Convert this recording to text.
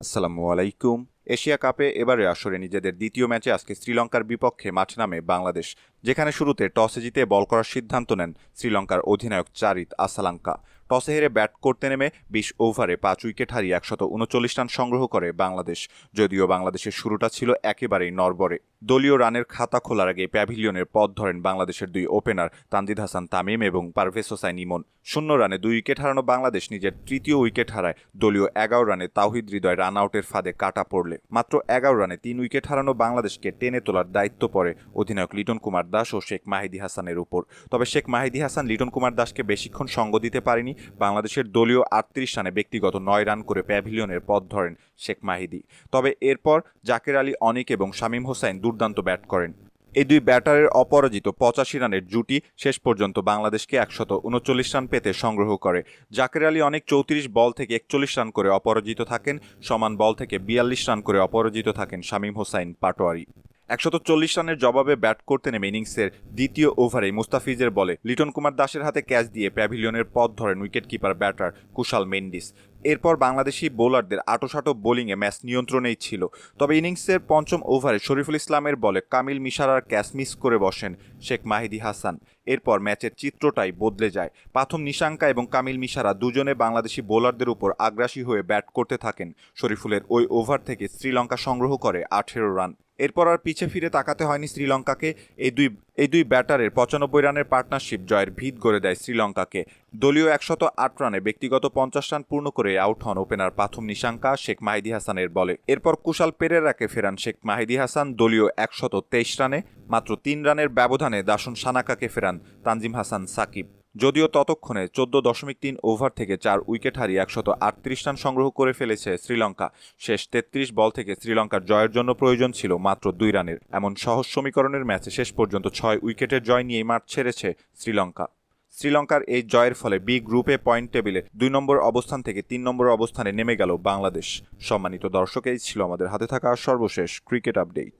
আসসালামু আলাইকুম। এশিয়া কাপে এবারে আসরে নিজেদের দ্বিতীয় ম্যাচে আজকে শ্রীলঙ্কার বিপক্ষে মাঠ নামে বাংলাদেশ, যেখানে শুরুতে টসে জিতে বল করার সিদ্ধান্ত নেন শ্রীলঙ্কার অধিনায়ক চারিত আসালাঙ্কা। টসে হেরে ব্যাট করতে নেমে বিশ ওভারে পাঁচ উইকেট হারিয়ে একশত উনচল্লিশ রান সংগ্রহ করে বাংলাদেশ। যদিও বাংলাদেশের শুরুটা ছিল একেবারেই নরবরে দলীয় রানের খাতা খোলার আগে প্যাভিলিয়নের পথ ধরেন বাংলাদেশের দুই ওপেনার তানজিদ হাসান তামিম এবং পারভেজ হোসাইন ইমন। শূন্য রানে দুই উইকেট হারানো বাংলাদেশ নিজের তৃতীয় উইকেট হারায়। দলীয় এগারো রানে তাওহিদ হৃদয় রান আউটের ফাঁদে কাটা পড়লে। মাত্র এগারো রানে তিন উইকেট হারানো বাংলাদেশকে টেনে তোলার দায়িত্ব পড়ে অধিনায়ক লিটন কুমার দাস ও শেখ মাহিদি হাসানের উপর। তবে শেখ মাহিদি হাসান লিটন কুমার দাসকে বেশিক্ষণ সঙ্গ দিতে পারেনি বাংলাদেশের দলীয় আটত্রিশ রানে ব্যক্তিগত নয় রান করে প্যাভিলিয়নের পথ ধরেন শেখ মাহিদি। তবে এরপর জাকের আলী, অনিক এবং শামীম হোসাইন দুর্দান্ত ব্যাট করেন। এই দুই ব্যাটারের অপরাজিত পঁচাশি রানের জুটি শেষ পর্যন্ত বাংলাদেশকে একশত উনচল্লিশ রান পেতে সংগ্রহ করে। জাকের আলী, অনেক চৌত্রিশ বল থেকে একচল্লিশ রান করে অপরাজিত থাকেন। সমান বল থেকে বিয়াল্লিশ রান করে অপরাজিত থাকেন শামীম হোসাইন পাটোয়ারি। একশত চল্লিশ রানের জবাবে ব্যাট করতে নেমে ইনিংসের দ্বিতীয় ওভারে মুস্তাফিজের বলে লিটন কুমার দাসের হাতে ক্যাচ দিয়ে প্যাভিলিয়নের পথ ধরেন wicket keeper batter Kusal Mendis. এরপর বাংলাদেশি বোলারদের আটোসাটো বোলিংয়ে ম্যাচ নিয়ন্ত্রণেই ছিল। তবে ইনিংসের পঞ্চম ওভারে শরীফুল ইসলামের বলে কামিল মিশারার ক্যাচ মিস করে বসেন শেখ মাহিদি হাসান। এরপর ম্যাচের চিত্রটাই বদলে যায়। প্রথম নিশাঙ্কা এবং কামিল মিশারা দুজনে বাংলাদেশি বোলারদের উপর আগ্রাসী হয়ে ব্যাট করতে থাকেন। শরীফুলের ওই ওভার থেকে শ্রীলঙ্কা সংগ্রহ করে আঠেরো রান। এরপর আর পিছে ফিরে তাকাতে হয়নি শ্রীলঙ্কাকে। এই দুই এই দুই ব্যাটারের পঁচানব্বই রানের পার্টনারশিপ জয়ের ভিত গড়ে দেয় শ্রীলঙ্কাকে। দলীয় একশত আট রানে ব্যক্তিগত পঞ্চাশ রান পূর্ণ করে আউট হন ওপেনার প্রথম নিশাঙ্কা, শেখ মাহিদি হাসানের বলে। এরপর কুশাল পেরেরাকে ফেরান শেখ মাহিদি হাসান, দলীয় একশত তেইশ রানে। মাত্র তিন রানের ব্যবধানে দাসন সানাকাকে ফেরান তানজিম হাসান সাকিব। যদিও ততক্ষণে চোদ্দ দশমিক তিন ওভার থেকে চার উইকেট হারিয়ে একশত আটত্রিশ রান সংগ্রহ করে ফেলেছে শ্রীলঙ্কা। শেষ তেত্রিশ বল থেকে শ্রীলঙ্কার জয়ের জন্য প্রয়োজন ছিল মাত্র দুই রানের। এমন সহজ সমীকরণের ম্যাচে শেষ পর্যন্ত ছয় উইকেটের জয় নিয়ে মাঠ ছেড়েছে শ্রীলঙ্কা। শ্রীলঙ্কার এই জয়ের ফলে বি গ্রুপে পয়েন্ট টেবিলে দুই নম্বর অবস্থান থেকে তিন নম্বর অবস্থানে নেমে গেল বাংলাদেশ। সম্মানিত দর্শক, এই ছিল আমাদের হাতে থাকা সর্বশেষ ক্রিকেট আপডেট।